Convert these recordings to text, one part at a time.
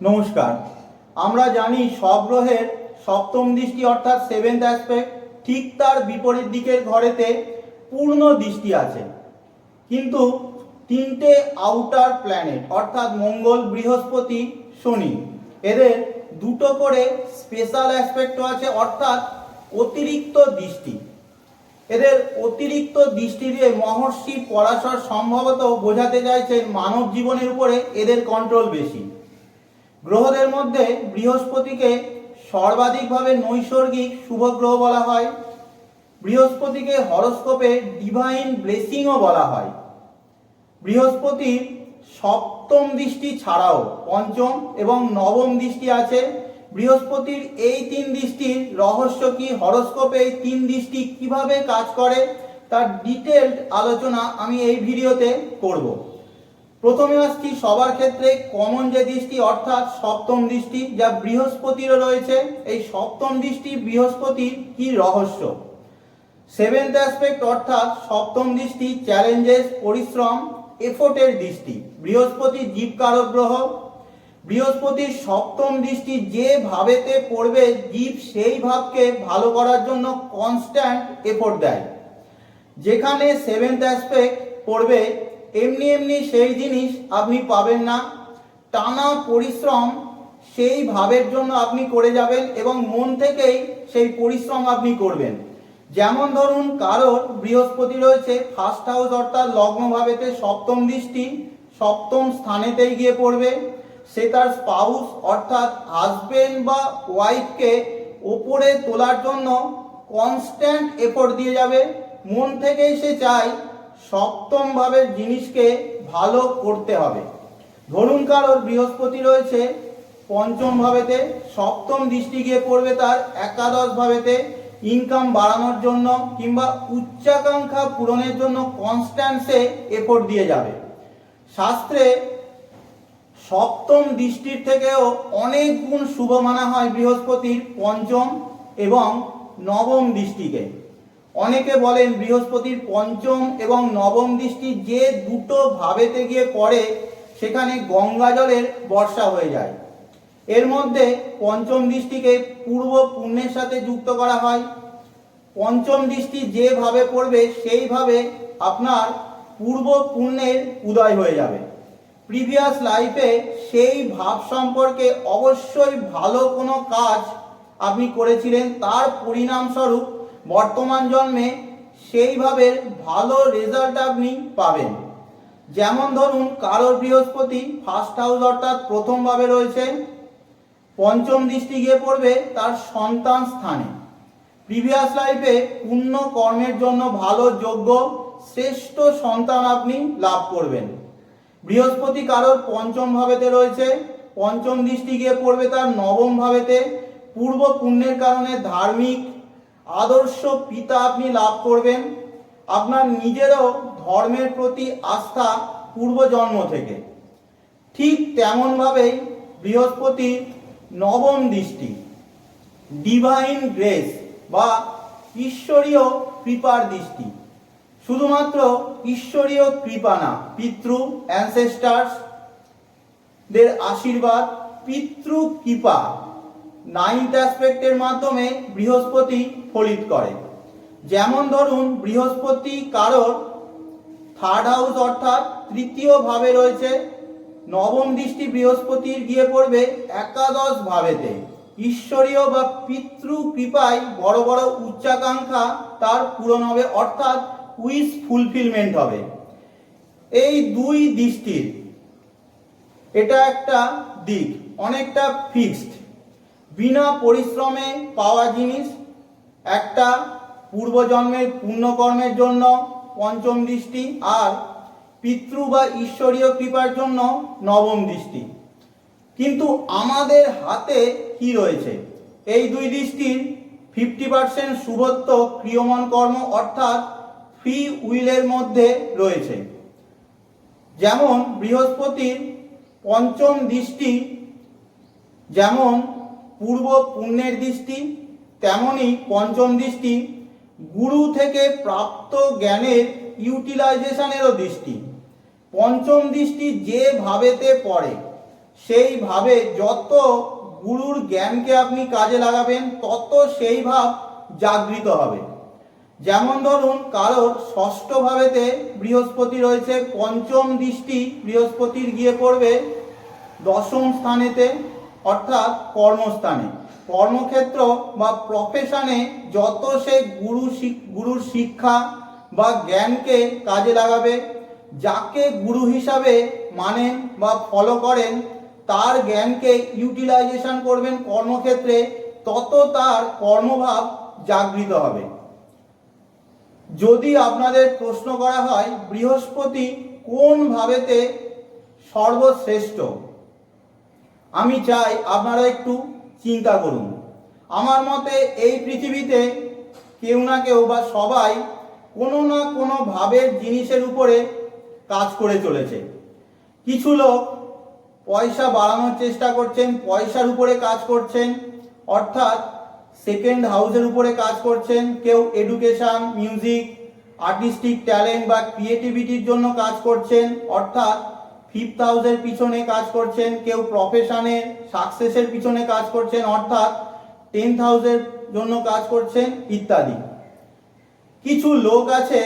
নমস্কার। আমরা জানি সব গ্রহের সপ্তম দৃষ্টি অর্থাৎ সেভেন্থ অ্যাসপেক্ট ঠিক তার বিপরীত দিকের ঘরেতে পূর্ণ দৃষ্টি আছে। কিন্তু তিনটে আউটার প্ল্যানেট অর্থাৎ মঙ্গল, বৃহস্পতি, শনি, এদের দুটো করে স্পেশাল অ্যাসপেক্টও আছে অর্থাৎ অতিরিক্ত দৃষ্টি। এদের অতিরিক্ত দৃষ্টি দিয়ে মহর্ষি পরাশর সম্ভবত বোঝাতে চাইছেন মানব জীবনের উপরে এদের কন্ট্রোল বেশি। গ্রহদের মধ্যে বৃহস্পতিকে সর্বাধিকভাবে নৈসর্গিক শুভ গ্রহ বলা হয়। বৃহস্পতিকে হরস্কোপে ডিভাইন ব্লেসিংও বলা হয়। বৃহস্পতির সপ্তম দৃষ্টি ছাড়াও পঞ্চম এবং নবম দৃষ্টি আছে। বৃহস্পতির এই তিন দৃষ্টির রহস্য কি? হরস্কোপে এই তিন দৃষ্টি কীভাবে কাজ করে? তার ডিটেলড আলোচনা আমি এই ভিডিওতে করব। প্রথমে আসছি, সবার ক্ষেত্রে কমন যে দৃষ্টি, অর্থাৎ সপ্তম দৃষ্টি যা বৃহস্পতিরও রয়েছে, এই সপ্তম দৃষ্টি বৃহস্পতির কি রহস্য? সেভেন্থ অ্যাসপেক্ট অর্থাৎ সপ্তম দৃষ্টি চ্যালেঞ্জেস পরিশ্রম এফোর্টের দৃষ্টি। বৃহস্পতি জীবকারক গ্রহ বৃহস্পতির সপ্তম দৃষ্টি যে ভাবেতে পড়বে, জীব সেই ভাবকে ভালো করার জন্য কনস্ট্যান্ট এফোর্ট দেয়। যেখানে সেভেন্থ অ্যাসপেক্ট পড়বে এমনি এমনি সেই জিনিস আপনি পাবেন না। টানা পরিশ্রম সেই ভাবের জন্য আপনি করে যাবেন এবং মন থেকেই সেই পরিশ্রম আপনি করবেন। যেমন ধরুন, কারোর বৃহস্পতি রয়েছে ফার্স্ট হাউস অর্থাৎ লগ্ন ভাবেতে সপ্তম দৃষ্টি, সপ্তম স্থানেতেই গিয়ে পড়বে। সে তার স্পাউস অর্থাৎ হাজবেন্ড বা ওয়াইফকে ওপরে তোলার জন্য কনস্ট্যান্ট এফোর্ট দিয়ে যাবে। মন থেকেই সে চায় সপ্তম ভাবের জিনিসকে ভালো করতে হবে। ধরুন কারোর বৃহস্পতি রয়েছে পঞ্চম ভাবেতে সপ্তম দৃষ্টি গিয়ে পড়বে তার একাদশ ভাবেতে ইনকাম বাড়ানোর জন্য কিংবা উচ্চাকাঙ্ক্ষা পূরণের জন্য কনস্ট্যান্ট সে এফোর্ট দিয়ে যাবে। শাস্ত্রে সপ্তম দৃষ্টির থেকেও অনেক গুণ শুভ মানা হয় বৃহস্পতির পঞ্চম এবং নবম দৃষ্টিকে। অনেকে বলেন বৃহস্পতির পঞ্চম এবং নবম দৃষ্টি যে দুটো ভাবেতে গিয়ে পড়ে, সেখানে গঙ্গা জলের বর্ষা হয়ে যায়। এর মধ্যে পঞ্চম দৃষ্টিকে পূর্ব পুণ্যের সাথে যুক্ত করা হয়। পঞ্চম দৃষ্টি যেভাবে পড়বে সেইভাবে আপনার পূর্ব পুণ্যের উদয় হয়ে যাবে। প্রিভিয়াস লাইফে সেই ভাব সম্পর্কে অবশ্যই ভালো কোনো কাজ আপনি করেছিলেন, তার পরিণামস্বরূপ বর্তমান জন্মে সেইভাবে ভালো রেজাল্ট আপনি পাবেন। যেমন ধরুন, কারোর বৃহস্পতি ফার্স্ট হাউস অর্থাৎ প্রথমভাবে রয়েছে, পঞ্চম দৃষ্টি গিয়ে পড়বে তার সন্তান স্থানে। প্রিভিয়াস লাইফে পূর্ণ কর্মের জন্য ভালো, যোগ্য, শ্রেষ্ঠ সন্তান আপনি লাভ করবেন। বৃহস্পতি কারোর পঞ্চম ভাবেতে রয়েছে, পঞ্চম দৃষ্টি গিয়ে পড়বে তার নবম ভাবেতে পূর্ব পুণ্যের কারণে ধার্মিক আদর্শ পিতা আপনি লাভ করবেন। আপনার নিজেরও ধর্মের প্রতি আস্থা পূর্বজন্ম থেকে। ঠিক তেমনভাবেই বৃহস্পতি নবম দৃষ্টি ডিভাইন গ্রেস বা ঈশ্বরীয় কৃপার দৃষ্টি। শুধুমাত্র ঈশ্বরীয় কৃপা না, পিতৃ অ্যানসেস্টার্স দের আশীর্বাদ, পিতৃ কৃপা নাইন্থ অ্যাসপেক্টের মাধ্যমে বৃহস্পতি ফলিত করে। যেমন ধরুন, বৃহস্পতি কারোর থার্ড হাউস অর্থাৎ তৃতীয় ভাবে রয়েছে, নবম দৃষ্টি বৃহস্পতির গিয়ে পড়বে একাদশ ভাবেতে। ঈশ্বরীয় বা পিতৃ কৃপায় বড় বড় উচ্চাকাঙ্ক্ষা তার পূরণ হবে, অর্থাৎ উইস ফুলফিলমেন্ট হবে। এই দুই দৃষ্টির এটা একটা দিক, অনেকটা ফিক্সড। বিনা পরিশ্রমে পাওয়া জিনিস, একটা পূর্বজন্মের পুণ্যকর্মের জন্য পঞ্চম দৃষ্টি আর পিতৃ বা ঈশ্বরীয় কৃপার জন্য নবম দৃষ্টি। কিন্তু আমাদের হাতে কি রয়েছে? এই দুই দৃষ্টির ফিফটি পার্সেন্ট শুভত্ব ক্রিয়মন কর্ম অর্থাৎ ফ্রি উইলের মধ্যে রয়েছে। যেমন বৃহস্পতির পঞ্চম দৃষ্টি, যেমন পূর্ব পুণ্যের দৃষ্টি তেমনি পঞ্চম দৃষ্টি, গুরু থেকে প্রাপ্ত জ্ঞানের ইউটিলাইজেশনেরও দৃষ্টি। পঞ্চম দৃষ্টি যে ভাবেতে পড়ে সেইভাবে যত গুরুর জ্ঞানকে আপনি কাজে লাগাবেন, তত সেই ভাব জাগৃত হবে। যেমন ধরুন, কারোর ষষ্ঠ ভাবেতে বৃহস্পতি রয়েছে, পঞ্চম দৃষ্টি বৃহস্পতির গিয়ে পড়বে, দশম স্থানেতে অর্থাৎ কর্মস্থানে। কর্মক্ষেত্র বা প্রফেশনে যত সে গুরু গুরুর শিক্ষা বা জ্ঞানকে কাজে লাগাবে, যাকে গুরু হিসাবে মানেন বা ফলো করেন, তার জ্ঞানকে ইউটিলাইজেশন করবেন কর্মক্ষেত্রে, তত তার কর্মভাব জাগৃত হবে। যদি আপনাদের প্রশ্ন করা হয়, বৃহস্পতি কোন ভাবেতে সর্বশ্রেষ্ঠ? আমি চাই আপনারা একটু চিন্তা করুন। আমার মতে এই পৃথিবীতে কেউ না কেউ বা সবাই কোনো না কোনো ভাবের জিনিসের উপরে কাজ করে চলেছে। কিছু লোক পয়সা বাড়ানোর চেষ্টা করছেন, পয়সার উপরে কাজ করছেন, অর্থাৎ সেকেন্ড হাউসের উপরে কাজ করছেন, কেউ এডুকেশন মিউজিক আর্টিস্টিক ট্যালেন্ট বা ক্রিয়েটিভিটির জন্য কাজ করছেন, অর্থাৎ ফিফথ হাউসের পিছনে কাজ করছেন, কেউ প্রফেশনের সাকসেসের পিছনে কাজ করছেন, অর্থাৎ টেন্থ হাউসের জন্য কাজ করছেন ইত্যাদি। কিছু লোক আছে,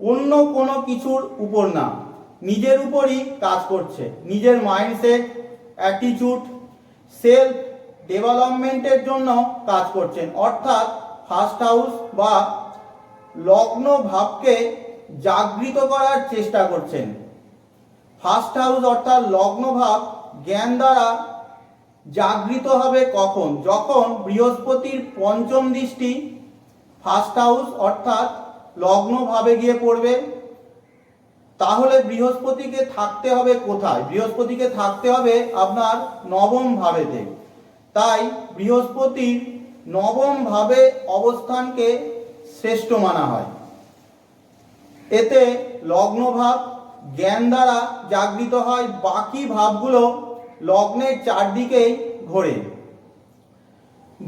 অন্য কোনো কিছুর উপর না। নিজের উপরই কাজ করছে। নিজের মাইন্ডসেট অ্যাটিটিউড সেলফ ডেভেলপমেন্টের জন্য কাজ করছেন। অর্থাৎ ফার্স্ট হাউস বা লগ্ন ভাবকে জাগৃত করার চেষ্টা করছেন। ফার্স্ট হাউস অর্থাৎ লগ্ন ভাব জ্ঞান দ্বারা জাগৃত হবে কখন? যখন বৃহস্পতির পঞ্চম দৃষ্টি ফার্স্ট হাউস অর্থাৎ লগ্ন ভাবে গিয়ে পড়বে। তাহলে বৃহস্পতিকে থাকতে হবে কোথায়? বৃহস্পতিকে থাকতে হবে আপনার নবম ভাবেতে। তাই বৃহস্পতির নবম ভাবে অবস্থানকে শ্রেষ্ঠ মানা হয়। এতে লগ্ন ভাব জ্ঞান দ্বারা জাগৃত হয় বাকি ভাবগুলো লগ্নের চারদিকেই ঘোরে।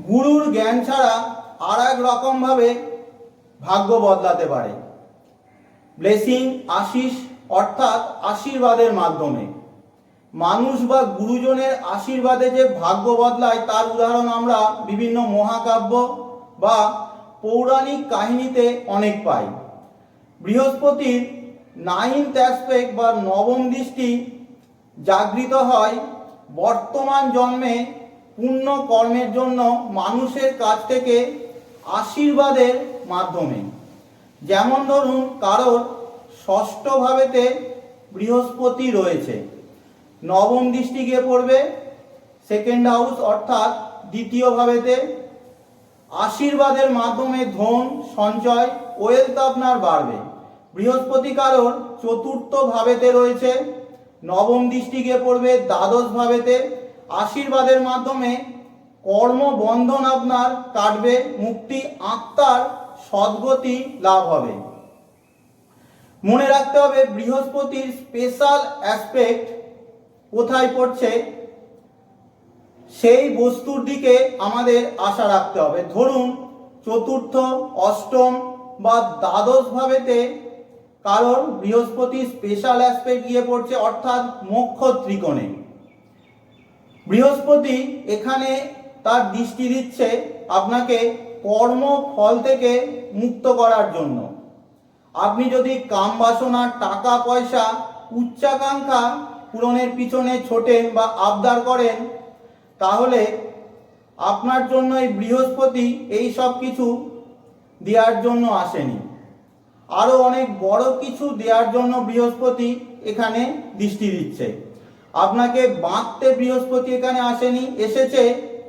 গুরুর জ্ঞান ছাড়া আর এক রকমভাবে ভাগ্য বদলাতে পারে। ব্লেসিং, আশিস অর্থাৎ আশীর্বাদের মাধ্যমে। মানুষ বা গুরুজনের আশীর্বাদে যে ভাগ্য বদলায়, তার উদাহরণ আমরা বিভিন্ন মহাকাব্য বা পৌরাণিক কাহিনীতে অনেক পাই। বৃহস্পতির নাইনথ অ্যাসপেক্ট বা নবম দৃষ্টি জাগৃত হয়। বর্তমান জন্মে পুণ্য কর্মের জন্য মানুষের কাছ থেকে আশীর্বাদের মাধ্যমে। যেমন ধরুন, কারোর ষষ্ঠ ভাবেতে বৃহস্পতি রয়েছে। নবম দৃষ্টি গিয়ে পড়বে। সেকেন্ড হাউস অর্থাৎ দ্বিতীয় ভাবেতে আশীর্বাদের মাধ্যমে ধন, সঞ্চয় ওয়েলথ আপনার বাড়বে। বৃহস্পতি কারোর চতুর্থ ভাবেতে রয়েছে, নবম দৃষ্টি গিয়ে পড়বে দ্বাদশ ভাবেতে, আশীর্বাদের মাধ্যমে কর্মবন্ধন আপনার কাটবে, মুক্তি আত্মার সদ্গতি লাভ হবে। মনে রাখতে হবে বৃহস্পতির স্পেশাল অ্যাসপেক্ট কোথায় পড়ছে, সেই বস্তুর দিকে আমাদের আশা রাখতে হবে। ধরুন, চতুর্থ, অষ্টম বা দ্বাদশ ভাবেতে কারণ বৃহস্পতি স্পেশাল অ্যাসপেক্ট গিয়ে পড়ছে, অর্থাৎ মোক্ষ ত্রিকোণে। বৃহস্পতি এখানে তার দৃষ্টি দিচ্ছে আপনাকে কর্ম ফল থেকে মুক্ত করার জন্য। আপনি যদি কাম বাসনা, টাকা, পয়সা, উচ্চাকাঙ্ক্ষা পূরণের পিছনে ছোটেন বা আবদার করেন, তাহলে আপনার জন্য এই বৃহস্পতি এই সব কিছু দেওয়ার জন্য আসেনি। আরও অনেক বড় কিছু দেওয়ার জন্য বৃহস্পতি এখানে দৃষ্টি দিচ্ছে। আপনাকে বাঁধতে বৃহস্পতি এখানে আসেনি, এসেছে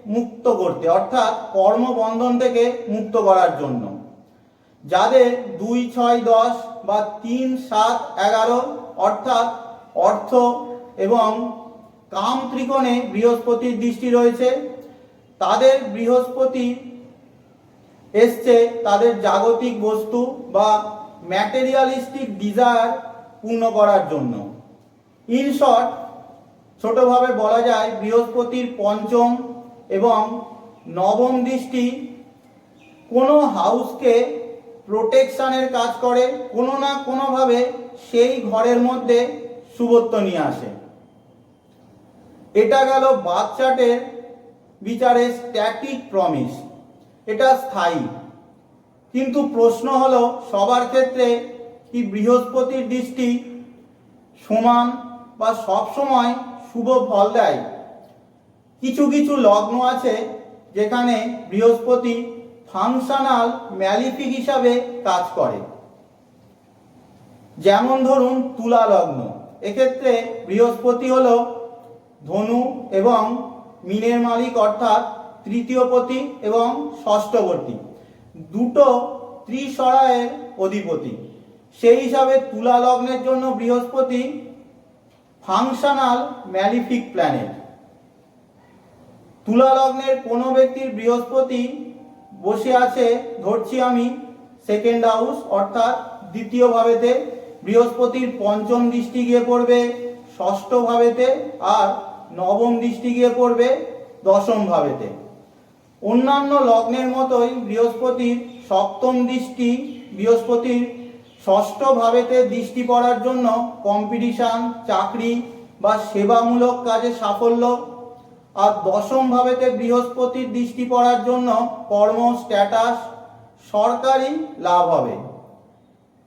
মুক্ত করতে, অর্থাৎ কর্মবন্ধন থেকে মুক্ত করার জন্য। যাদের দুই, ছয়, দশ বা তিন, সাত, এগারো, অর্থাৎ অর্থ এবং কাম ত্রিকোণে বৃহস্পতির দৃষ্টি রয়েছে, তাদের বৃহস্পতি এসছে তাদের জাগতিক বস্তু বা ম্যাটেরিয়ালিস্টিক ডিজায়ার পূর্ণ করার জন্য। ইন শর্ট ছোটভাবে বলা যায় বৃহস্পতির পঞ্চম এবং নবম দৃষ্টি কোনো হাউসকে প্রোটেকশনের কাজ করে, কোনো না কোনোভাবে সেই ঘরের মধ্যে শুভত্ব নিয়ে আসে। এটা গেল বাচ্চাটের বিচারে স্ট্যাটিক প্রমিস এটা স্থায়ী। কিন্তু প্রশ্ন হলো, সবার ক্ষেত্রে কি বৃহস্পতির দৃষ্টি সমান বা সব সময় শুভ ফল দেয়? কিছু কিছু লগ্ন আছে যেখানে বৃহস্পতি ফাংশনাল ম্যালিফিক হিসাবে কাজ করে। যেমন ধরুন, তুলা লগ্ন। এক্ষেত্রে বৃহস্পতি হল ধনু এবং মিনের মালিক, অর্থাৎ তৃতীয়পতি এবং ষষ্ঠবর্তী দুটো ত্রিসরায়ের অধিপতি। সেই হিসাবে তুলা লগ্নের জন্য বৃহস্পতি ফাংশনাল ম্যালিফিক প্ল্যানেট। তুলা লগ্নের কোনো ব্যক্তির বৃহস্পতি বসে আছে, ধরছি আমি সেকেন্ড হাউস অর্থাৎ দ্বিতীয় ভাবেতে বৃহস্পতির পঞ্চম দৃষ্টি গিয়ে পড়বে ষষ্ঠ ভাবেতে আর নবম দৃষ্টি গিয়ে পড়বে দশম ভাবেতে অন্যান্য লগ্নের মতোই বৃহস্পতির সপ্তম দৃষ্টি, বৃহস্পতির ষষ্ঠ ভাবেতে দৃষ্টি পড়ার জন্য কম্পিটিশান চাকরি বা সেবামূলক কাজে সাফল্য আর দশম ভাবেতে বৃহস্পতির দৃষ্টি পড়ার জন্য কর্ম স্ট্যাটাস সরকারি লাভ হবে।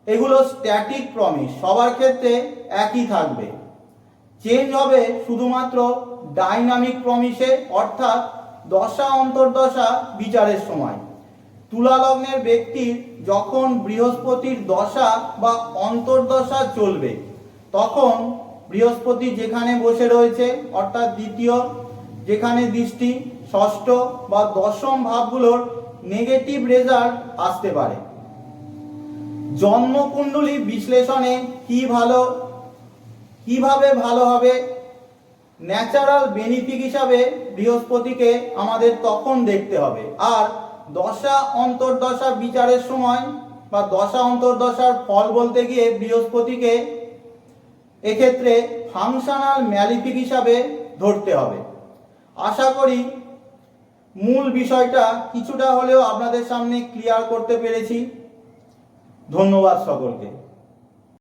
এগুলো স্ট্যাটিক প্রমিস সবার ক্ষেত্রে একই থাকবে। চেঞ্জ হবে শুধুমাত্র ডাইনামিক প্রমিসে অর্থাৎ দশা অন্তর্দশা বিচারের সময়। তুলা লগ্নের ব্যক্তির যখন বৃহস্পতির দশা বা অন্তর্দশা চলবে, তখন বৃহস্পতি যেখানে বসে রয়েছে, অর্থাৎ দ্বিতীয়, যেখানে দৃষ্টি, ষষ্ঠ বা দশম ভাবগুলোর নেগেটিভ রেজাল্ট আসতে পারে। জন্মকুণ্ডলী বিশ্লেষণে কি ভালো, কীভাবে ভালো হবে ন্যাচারাল বেনিফিক হিসাবে বৃহস্পতিকে আমাদের তখন দেখতে হবে। আর দশা অন্তর্দশা বিচারের সময় বা দশা অন্তর্দশার ফল বলতে গিয়ে বৃহস্পতিকে এক্ষেত্রে ফাংশনাল ম্যালিফিক হিসাবে ধরতে হবে। আশা করি মূল বিষয়টা কিছুটা হলেও আপনাদের সামনে ক্লিয়ার করতে পেরেছি। ধন্যবাদ সকলকে।